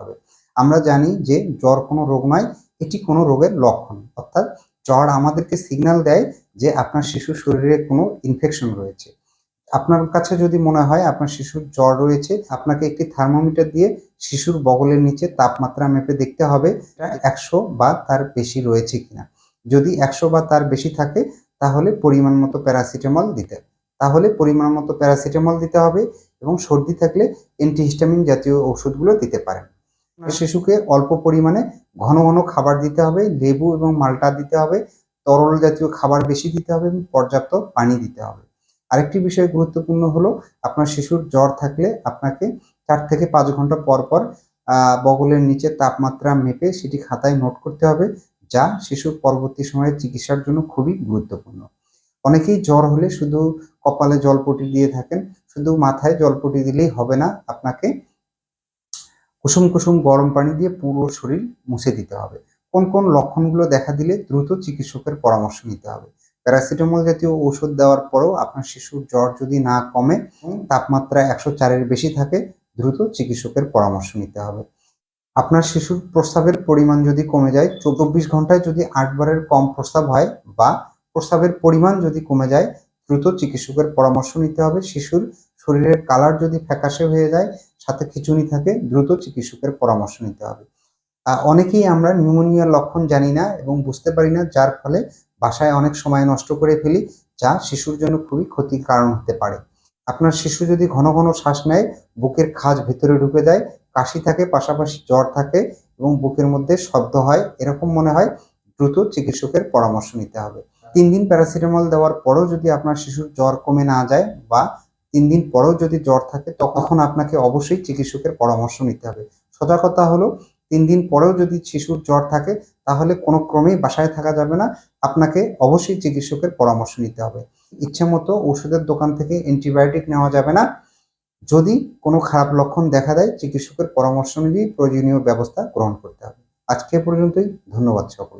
হবে। আমরা জানি যে জ্বর কোনো রোগ নয়, এটি কোনো রোগের লক্ষণ। অর্থাৎ জ্বর আমাদেরকে সিগন্যাল দেয় যে আপনার শিশুর শরীরে কোনো ইনফেকশন রয়েছে। আপনার কাছে যদি মনে হয় আপনার শিশুর জ্বর রয়েছে, আপনাকে একটি থার্মোমিটার দিয়ে শিশুর বগলের নিচে তাপমাত্রা মেপে দেখতে হবে একশো বা তার বেশি রয়েছে কিনা। যদি একশো বা তার বেশি থাকে, তাহলে পরিমাণ মতো প্যারাসিটামল দিতে। তাহলে পরিমাণ মতো প্যারাসিটামল দিতে হবে এবং সর্দি থাকলে অ্যান্টিহিস্টামিন জাতীয় ওষুধগুলো দিতে পারেন। শিশুকে অল্প পরিমাণে ঘন ঘন খাবার দিতে হবে, লেবু এবং মাল্টা দিতে হবে, তরল জাতীয় খাবার বেশি দিতে হবে এবং পর্যাপ্ত পানি দিতে হবে। আরেকটি বিষয় গুরুত্বপূর্ণ হলো, আপনার শিশুর জ্বর থাকলে আপনাকে চার থেকে পাঁচ ঘণ্টা পর পর বগলের নিচে তাপমাত্রা মেপে সেটি খাতায় নোট করতে হবে, যা শিশুর পরবর্তী সময়ে চিকিৎসার জন্য খুবই গুরুত্বপূর্ণ। অনেকেই জ্বর হলে শুধু কপালে জলপটি দিয়ে থাকেন, শুধু মাথায় জলপটি দিলেই হবে না, আপনাকে কুসুম কুসুম গরম পানি দিয়ে পুরো শরীর মুছে দিতে হবে। কোন কোন লক্ষণগুলো দেখা দিলে দ্রুত চিকিৎসকের পরামর্শ নিতে হবে। প্যারাসিটামল জাতীয় ওষুধ দেওয়ার পরেও আপনার শিশুর জ্বর যদি না কমে তাপমাত্রা একশো চারের বেশি থাকে, দ্রুত চিকিৎসকের পরামর্শ নিতে হবে। আপনার শিশুর প্রস্রাবের পরিমাণ যদি কমে যায়, চব্বিশ ঘন্টায় যদি আটবারের কম প্রস্রাব হয় বা প্রস্রাবের পরিমাণ যদি কমে যায়, দ্রুত চিকিৎসকের পরামর্শ নিতে হবে। শিশুর শরীরের কালার যদি ফ্যাকাশে হয়ে যায় সাথে খিঁচুনি থাকে, দ্রুত চিকিৎসকের পরামর্শ নিতে হবে। অনেকেই আমরা নিউমোনিয়ার লক্ষণ জানি না এবং বুঝতে পারি না, যার ফলে বাসায় অনেক সময় নষ্ট করে ফেলি, যা শিশুর জন্য খুবই ক্ষতির কারণ হতে পারে। আপনার শিশু যদি ঘন ঘন শ্বাস নেয়, বুকের খাজ ভেতরে ঢুকে যায়, কাশি থাকে, পাশাপাশি জ্বর থাকে এবং বুকের মধ্যে শব্দ হয়, এরকম মনে হয়, দ্রুত চিকিৎসকের পরামর্শ নিতে হবে। তিন দিন প্যারাসিটামল দেওয়ার পরেও যদি আপনার শিশুর জ্বর কমে না যায় বা তিন দিন পরেও যদি জ্বর থাকে, তখন আপনাকে অবশ্যই চিকিৎসকের পরামর্শ নিতে হবে। সোজা কথা হলো, তিন দিন পরেও যদি শিশুর জ্বর থাকে, তাহলে কোনো ক্রমেই বাসায় থাকা যাবে না। আপনাকে অবশ্যই চিকিৎসকের পরামর্শ নিতে হবে। ইচ্ছে মতো ওষুধের দোকান থেকে অ্যান্টিবায়োটিক নেওয়া যাবে না। যদি কোনো খারাপ লক্ষণ দেখা দেয়, চিকিৎসকের পরামর্শ অনুযায়ী প্রয়োজনীয় ব্যবস্থা গ্রহণ করতে হবে। আজকে পর্যন্তই। ধন্যবাদ সকল